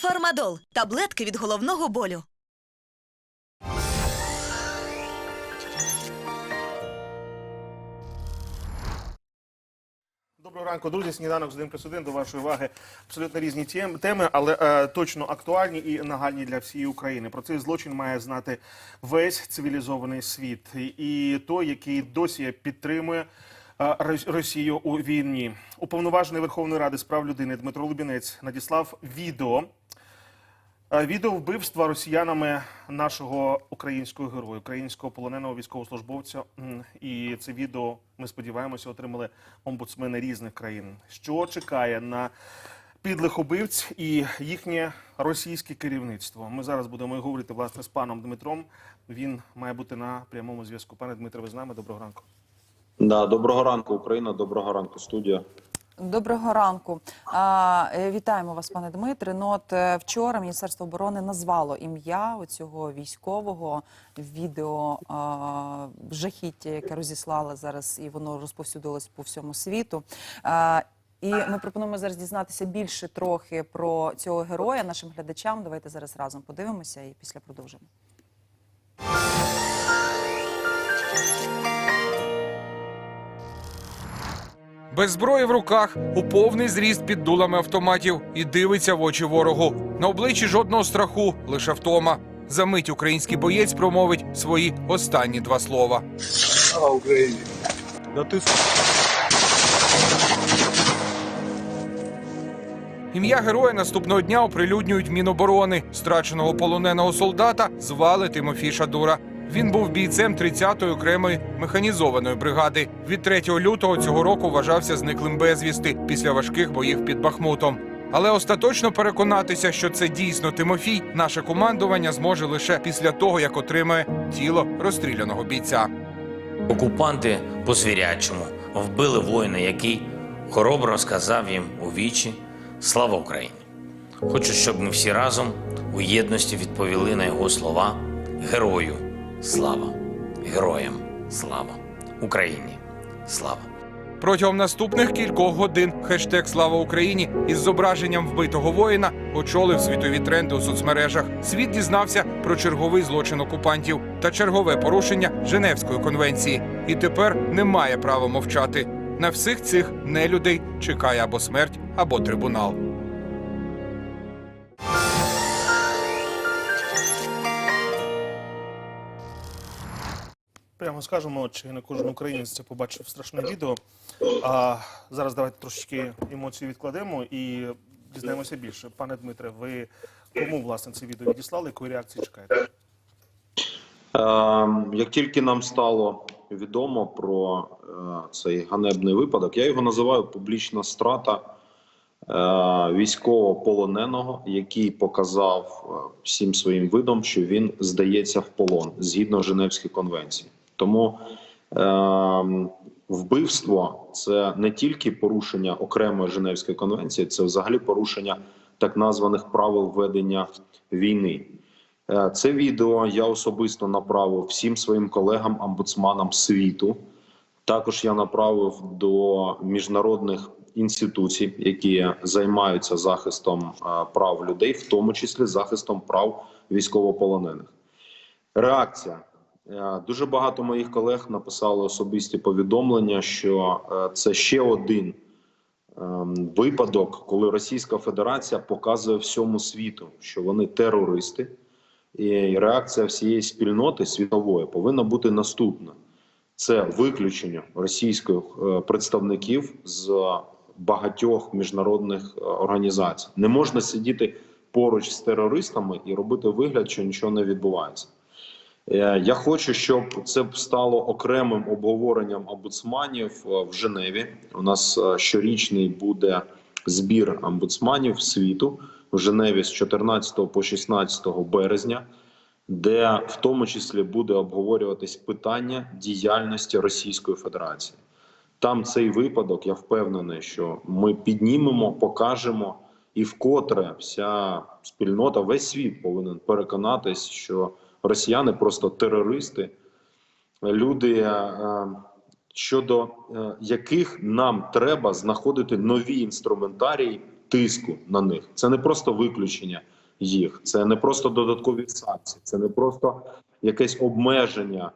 Фармадол таблетки від головного болю. Доброго ранку, друзі. Сніданок з 1 плюс 1 до вашої уваги. Абсолютно різні теми, але е, точно актуальні і нагальні для всієї України. Про цей злочин має знати весь цивілізований світ. І, той, який досі підтримує Росію у війні. Уповноважений Верховної Ради з прав людини Дмитро Лубінець надіслав відео. Відео вбивства росіянами нашого українського героя, українського полоненого військовослужбовця. І це відео ми сподіваємося отримали омбудсмени різних країн. Що чекає на підлих убивць і їхнє російське керівництво? Ми зараз будемо говорити власне з паном Дмитром. Він має бути на прямому зв'язку. Пане Дмитре, ви з нами? Доброго ранку. Да, доброго ранку, Україна. Доброго ранку, студія. Доброго ранку. Е, вітаємо вас, пане Дмитре. Ну от е, вчора Міністерство оборони назвало ім'я цього військового відео жахіття, яке розіслали зараз, і воно розповсюдилось по всьому світу. І ми пропонуємо зараз дізнатися більше трохи про цього героя нашим глядачам. Давайте зараз разом подивимося і після продовжимо. Без зброї в руках, у повний зріст під дулами автоматів і дивиться в очі ворогу. На обличчі жодного страху, лише втома. За мить український боєць промовить свої останні два слова. Слава Україні! Да ти Ім'я героя наступного дня оприлюднюють Міноборони. Страченого полоненого солдата звали Тимофій Шадура. Він був бійцем 30-ї окремої механізованої бригади. Від 3 лютого цього року вважався зниклим безвісти після важких боїв під Бахмутом. Але остаточно переконатися, що це дійсно Тимофій, наше командування зможе лише після того, як отримає тіло розстріляного бійця. Окупанти по звірячому вбили воїна, який хоробро сказав їм у вічі Слава Україні! Хочу, щоб ми всі разом у єдності відповіли на його слова Герою слава! Героям слава! Україні слава! Протягом наступних кількох годин хештег Слава Україні із зображенням вбитого воїна очолив світові тренди у соцмережах. Світ дізнався про черговий злочин окупантів та чергове порушення Женевської конвенції. І тепер не має права мовчати. На всіх цих нелюдей чекає або смерть, або трибунал. Прямо скажемо, чи не кожен українець це побачив страшне відео. А зараз давайте трошечки емоції відкладемо і дізнаємося більше. Пане Дмитре, ви кому власне це відео відіслали? Якої реакції чекаєте? Е, як тільки нам стало відомо про е, цей ганебний випадок, я його називаю публічна страта е, військовополоненого, який показав е, всім своїм видом, що він здається в полон згідно Женевської конвенції. Тому е, вбивство це не тільки порушення окремої Женевської конвенції, це взагалі порушення так названих правил ведення війни. Е, Це відео я особисто направив всім своїм колегам, омбудсманам світу. Також я направив до міжнародних інституцій, які займаються захистом е, прав людей, в тому числі захистом прав військовополонених. Реакція. Е, Дуже багато моїх колег написали особисті повідомлення, що е, це ще один ем, випадок, коли Російська Федерація показує всьому світу, що вони терористи, і реакція всієї спільноти світової повинна бути наступна: це виключення російських е, представників з багатьох міжнародних організацій. Не можна сидіти поруч з терористами і робити вигляд, що нічого не відбувається. Е, Я хочу, щоб це стало окремим обговоренням омбудсманів е, в Женеві. У нас е, щорічний буде збір омбудсманів світу в Женеві з 14 по 16 березня, де в тому числі буде обговорюватись питання діяльності Російської Федерації. Там цей випадок, я впевнений, що ми піднімемо, покажемо, і вкотре вся спільнота, весь світ повинен переконатись, що росіяни просто терористи, люди, е, щодо е, яких нам треба знаходити нові інструментарії тиску на них. Це не просто виключення їх, це не просто додаткові санкції, це не просто якесь обмеження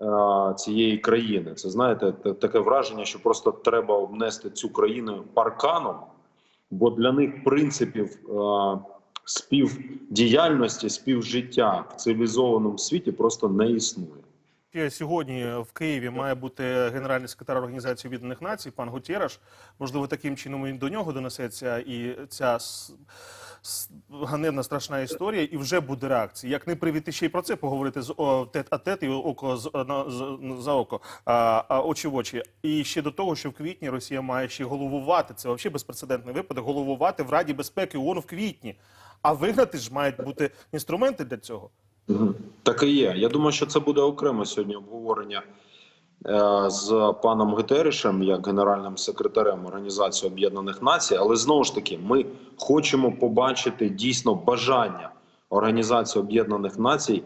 е, цієї країни. Це знаєте, таке враження, що просто треба обнести цю країну парканом, бо для них принципів співдіяльності, співжиття в цивілізованому світі просто не існує. Сьогодні в Києві має бути генеральний секретар Організації Об'єднаних Націй, пан Гутєраш. Можливо, таким чином і до нього донесеться і ця ганебна страшна історія, і вже буде реакція. Як не привіти ще й про це поговорити з тет а тет і око з, на, з, за око, а, а очі в очі. І ще до того, що в квітні Росія має ще головувати. Це взагалі безпрецедентний випадок. Головувати в Раді безпеки ООН в квітні. А вигнати ж мають бути інструменти для цього. Так і є. Я думаю, що це буде окремо сьогодні обговорення е, з паном Гетеришем як генеральним секретарем Організації Об'єднаних Націй. Але знову ж таки, ми хочемо побачити дійсно бажання Організації Об'єднаних Націй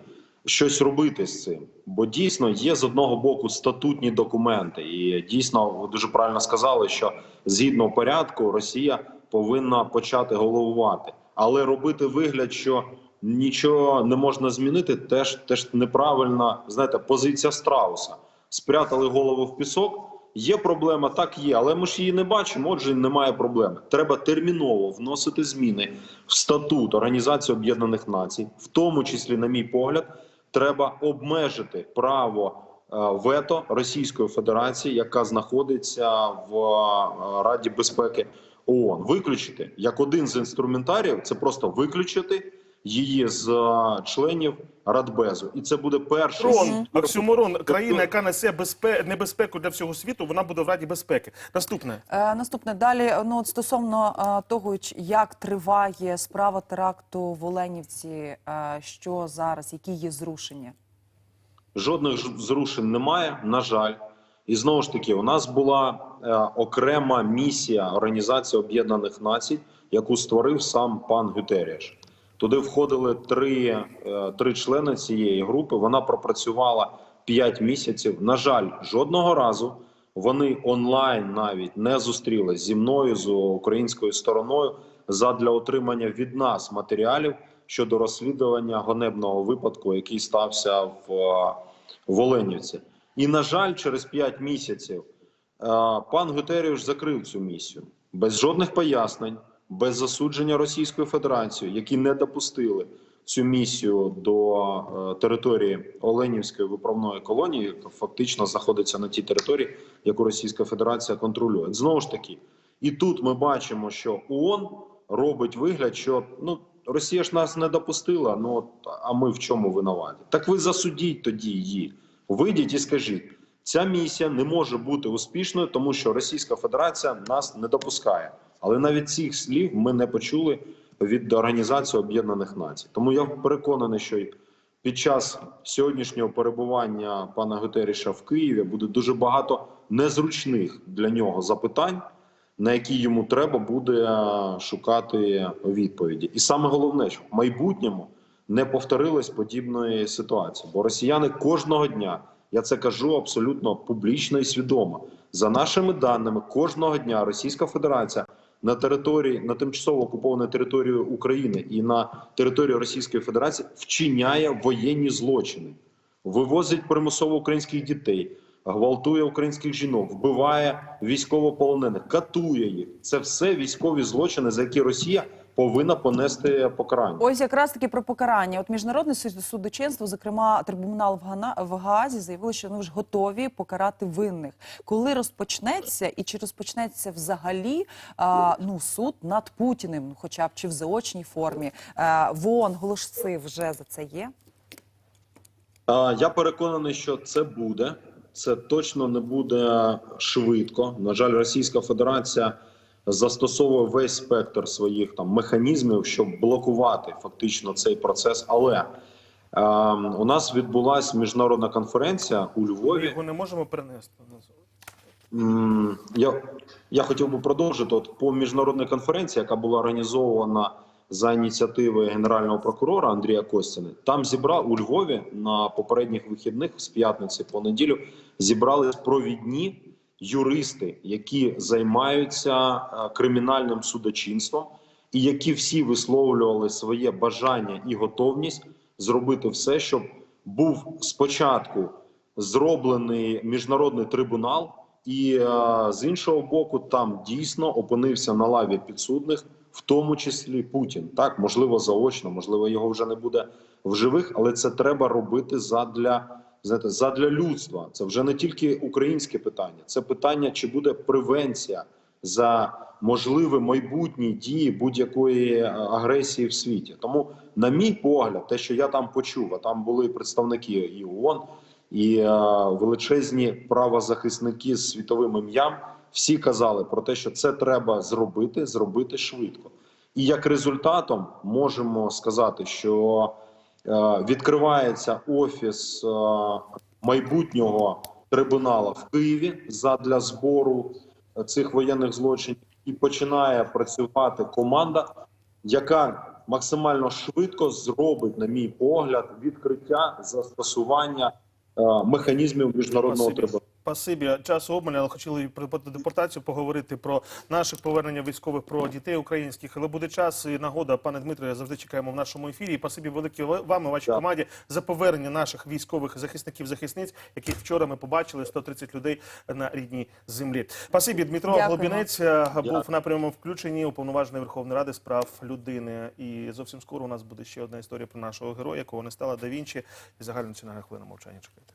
щось робити з цим. Бо дійсно є з одного боку статутні документи, і дійсно ви дуже правильно сказали, що згідно порядку Росія повинна почати головувати, але робити вигляд, що нічого не можна змінити, теж теж неправильна знаєте, позиція страуса. Спрятали голову в пісок. Є проблема, так є, але ми ж її не бачимо. Отже, немає проблеми. Треба терміново вносити зміни в статут Організації Об'єднаних Націй, в тому числі, на мій погляд, треба обмежити право вето Російської Федерації, яка знаходиться в е, Раді безпеки ООН. Виключити як один з інструментаріїв, це просто виключити її з е, членів Радбезу, і це буде перший Трон, оксюморон, країна, яка несе безпе... небезпеку для всього світу, вона буде в Раді безпеки. Наступне. Е, Наступне далі. Ну от стосовно е, того, як триває справа теракту в Оленівці, е, що зараз, які є зрушення? Жодних зрушень немає, на жаль. І знову ж таки, у нас була е, окрема місія Організації Об'єднаних Націй, яку створив сам пан Гютеріш. Туди входили три, е, три члени цієї групи. Вона пропрацювала 5 місяців. На жаль, жодного разу вони онлайн навіть не зустрілись зі мною з українською стороною задля отримання від нас матеріалів щодо розслідування гонебного випадку, який стався в, в Оленівці. І на жаль, через 5 місяців е, пан Гутеріуш закрив цю місію без жодних пояснень, без засудження Російської Федерації, які не допустили цю місію до е, території Оленівської виправної колонії, яка фактично знаходиться на тій території, яку Російська Федерація контролює. Знову ж таки, і тут ми бачимо, що ООН робить вигляд, що ну Росія ж нас не допустила. Ну а ми в чому винуваті? Так ви засудіть тоді її. Вийдіть і скажіть, ця місія не може бути успішною, тому що Російська Федерація нас не допускає. Але навіть цих слів ми не почули від Організації Об'єднаних Націй. Тому я переконаний, що під час сьогоднішнього перебування пана Гутеріша в Києві буде дуже багато незручних для нього запитань, на які йому треба буде е, шукати відповіді. І саме головне, що в майбутньому не повторилось подібної ситуації, бо росіяни кожного дня, я це кажу абсолютно публічно і свідомо. За нашими даними, кожного дня Російська Федерація на території на тимчасово окупованій території України і на території Російської Федерації вчиняє воєнні злочини, вивозить примусово українських дітей, гвалтує українських жінок, вбиває військовополонених, катує їх. Це все військові злочини, за які Росія повинна понести покарання. Ось якраз таки про покарання. От міжнародне суд- судочинство, зокрема трибунал в Гана в Гаазі, заявили, що вони вже готові покарати винних. Коли розпочнеться і чи розпочнеться взагалі а, ну суд над Путіним, ну хоча б чи в заочній формі? А, в ООН голоси вже за це є. Я переконаний, що це буде. Це точно не буде швидко. На жаль, Російська Федерація застосовує весь спектр своїх там механізмів, щоб блокувати фактично цей процес. Але е, у нас відбулася міжнародна конференція у Ми Львові. його не можемо перенести. М, Я, я хотів би продовжити от по міжнародній конференції, яка була організована за ініціативи генерального прокурора Андрія Костіни. Там зібрав у Львові на попередніх вихідних з п'ятниці по неділю зібрали провідні юристи, які займаються е, кримінальним судочинством, і які всі висловлювали своє бажання і готовність зробити все, щоб був спочатку зроблений міжнародний трибунал, і е, з іншого боку, там дійсно опинився на лаві підсудних, в тому числі Путін. Так, можливо, заочно, можливо, його вже не буде в живих, але це треба робити задля знаєте, задля людства. Це вже не тільки українське питання, це питання, чи буде превенція за можливі майбутні дії будь-якої е, агресії в світі. Тому, на мій погляд, те, що я там почув, а там були представники і ООН, і е, величезні правозахисники з світовим ім'ям, всі казали про те, що це треба зробити, зробити швидко. І як результатом можемо сказати, що відкривається офіс е, майбутнього трибунала в Києві задля збору е, цих воєнних злочинів, і починає працювати команда, яка максимально швидко зробить, на мій погляд, відкриття застосування е, механізмів міжнародного трибуналу. Спасибі. Часу обмаль, але хотіли про депортацію поговорити про наше повернення військових, про дітей українських. Але буде час і нагода, пане Дмитре, завжди чекаємо в нашому ефірі. І спасибі велике вам і вашій команді за повернення наших військових захисників захисниць, яких вчора ми побачили 130 людей на рідній землі. Спасибі, Дмитро Дякуємо. Глобінець е, був Дякую. на прямому включенні уповноважений Верховної Ради з прав людини. І зовсім скоро у нас буде ще одна історія про нашого героя, якого не стала да Вінчі. І загальнонаціональна хвилина мовчання. Чекайте.